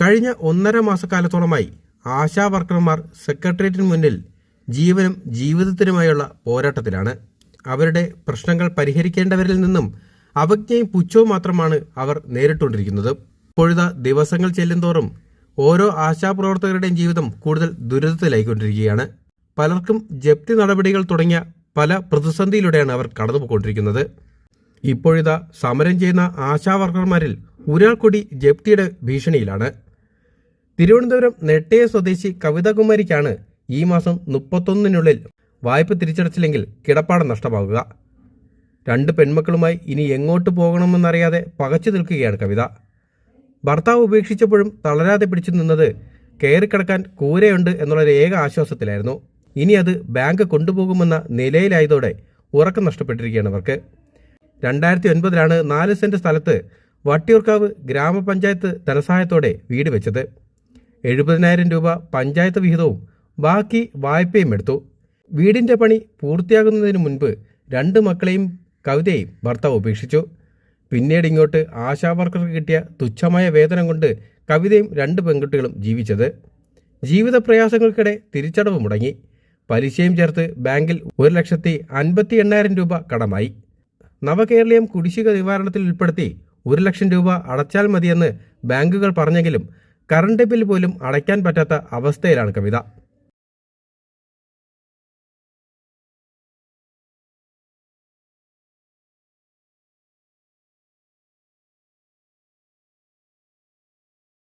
കഴിഞ്ഞ ഒന്നര മാസക്കാലത്തോളമായി ആശാ വർക്കർമാർ സെക്രട്ടേറിയറ്റിന് മുന്നിൽ ജീവനും ജീവിതത്തിനുമായുള്ള പോരാട്ടത്തിലാണ്. അവരുടെ പ്രശ്നങ്ങൾ പരിഹരിക്കേണ്ടവരിൽ നിന്നും അവജ്ഞയും പുച്ഛവും മാത്രമാണ് അവർ നേരിട്ടുകൊണ്ടിരിക്കുന്നത്. ഇപ്പോഴത്തെ ദിവസങ്ങൾ ചെല്ലുന്തോറും ഓരോ ആശാപ്രവർത്തകരുടെയും ജീവിതം കൂടുതൽ ദുരിതത്തിലായിക്കൊണ്ടിരിക്കുകയാണ്. പലർക്കും ജപ്തി നടപടികൾ തുടങ്ങിയ പല പ്രതിസന്ധിയിലൂടെയാണ് അവർ കടന്നുപോയിക്കൊണ്ടിരിക്കുന്നത്. ഇപ്പോഴിതാ സമരം ചെയ്യുന്ന ആശാ വർക്കർമാരിൽ ഒരാൾ കൂടി ജപ്തിയുടെ ഭീഷണിയിലാണ്. തിരുവനന്തപുരം നെട്ടയ സ്വദേശി കവിതാകുമാരിക്കാണ് ഈ മാസം മുപ്പത്തൊന്നിനുള്ളിൽ വായ്പ തിരിച്ചടച്ചില്ലെങ്കിൽ കിടപ്പാടം നഷ്ടമാകുക രണ്ട് പെൺമക്കളുമായി ഇനി എങ്ങോട്ട് പോകണമെന്നറിയാതെ പകച്ചു നിൽക്കുകയാണ് കവിത. ഭർത്താവ് ഉപേക്ഷിച്ചപ്പോഴും തളരാതെ പിടിച്ചു നിന്നത് കയറിക്കിടക്കാൻ കൂരയുണ്ട് എന്നുള്ളൊരു ഏക ആശ്വാസത്തിലായിരുന്നു. ഇനി അത് ബാങ്ക് കൊണ്ടുപോകുമെന്ന നിലയിലായതോടെ ഉറക്കം നഷ്ടപ്പെട്ടിരിക്കുകയാണ് ഇവർക്ക് രണ്ടായിരത്തി ഒൻപതിലാണ് നാല് സെന്റ് സ്ഥലത്ത് വട്ടിയൂർക്കാവ് ഗ്രാമപഞ്ചായത്ത് ധനസഹായത്തോടെ വീട് വെച്ചത്. എഴുപതിനായിരം രൂപ പഞ്ചായത്ത് വിഹിതവും ബാക്കി വായ്പയും എടുത്തു. വീടിന്റെ പണി പൂർത്തിയാകുന്നതിന് മുൻപ് രണ്ട് മക്കളെയും കവിതയും ഭർത്താവ് ഉപേക്ഷിച്ചു. പിന്നീട് ഇങ്ങോട്ട് ആശാവർക്കർക്ക് കിട്ടിയ തുച്ഛമായ വേതനം കൊണ്ട് കവിതയും രണ്ട് പെൺകുട്ടികളും ജീവിച്ചത്. ജീവിത പ്രയാസങ്ങൾക്കിടെ തിരിച്ചടവ് മുടങ്ങി. പലിശയും ചേർത്ത് ബാങ്കിൽ ഒരു ലക്ഷത്തി അൻപത്തി എണ്ണായിരം രൂപ കടമായി. നവകേരളീയം കുടിശ്ശിക നിവാരണത്തിൽ ഉൾപ്പെടുത്തി ഒരു ലക്ഷം രൂപ അടച്ചാൽ മതിയെന്ന് ബാങ്കുകൾ പറഞ്ഞെങ്കിലും കറണ്ട് ബിൽ പോലും അടയ്ക്കാൻ പറ്റാത്ത അവസ്ഥയിലാണ് കവിത.